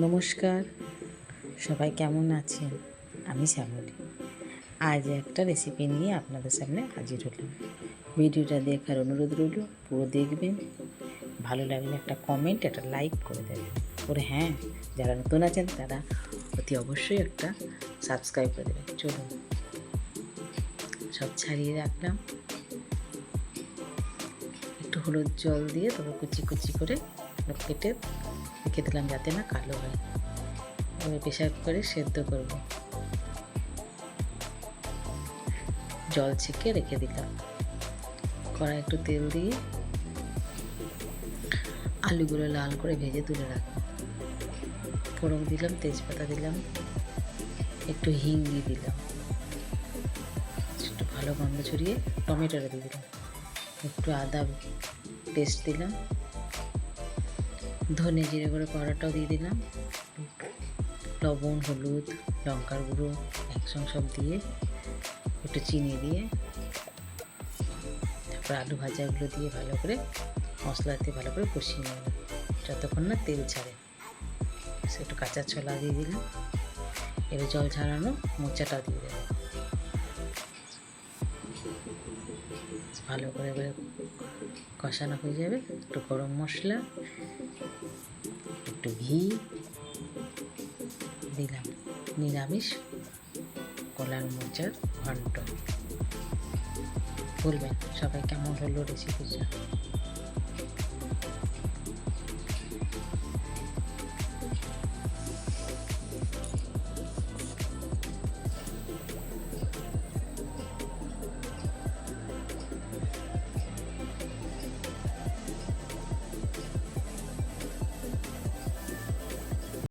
নমস্কার। সবাই কেমন আছেন? আমি শ্যামলী। আজ একটা রেসিপি নিয়ে আপনাদের সামনে হাজির হলাম। ভিডিওটা দেখার অনুরোধ রইল, পুরো দেখবেন। ভালো লাগলে একটা কমেন্ট একটা লাইক করে দেবেন। করে হ্যাঁ যারা নতুন আছেন, তারা অতি অবশ্যই একটা সাবস্ক্রাইব করে দেবেন। চলুন। সব ছাড়িয়ে রাখলাম। একটু হলুদ জল দিয়ে তবে কুচি কুচি করে কেটে রেখে দিলাম যাতে না কালো হয়। এবার প্রেশার কুকারে সেদ্ধ করব। জল ছেঁকে রেখে দিলাম। কড়াই একটু তেল দিয়ে আলুগুলো লাল করে ভেজে তুলে রাখব। ফোড়ন দিলাম, তেজপাতা দিলাম, একটু হিং দিয়ে দিলাম। একটু ভালো গন্ধ ছড়িয়ে টমেটোটা দিয়ে দিলাম। একটু আদা পেস্ট দিলাম। ধনে জিরে করে পাউডারটাও দিয়ে দিলাম। লবণ, হলুদ, লঙ্কার গুঁড়ো একসঙ্গে সব দিয়ে একটু চিনি দিয়ে তারপর আলু ভাজাগুলো দিয়ে ভালো করে মশলা দিয়ে ভালো করে কষিয়ে নিলাম যতক্ষণ না তেল ছাড়ে। একটু কাঁচা ছোলা দিয়ে দিলাম। এবার জল ছাড়ানো মোচাটা দিয়ে দেবো। ভালো করে এবারে কষানো হয়ে যাবে। একটু গরম মশলা, একটু ঘি, দিলাম নিরামিষ কলার মোচার ঘন্ট। বলবেন সবাই কেমন হলো রেসিপিটা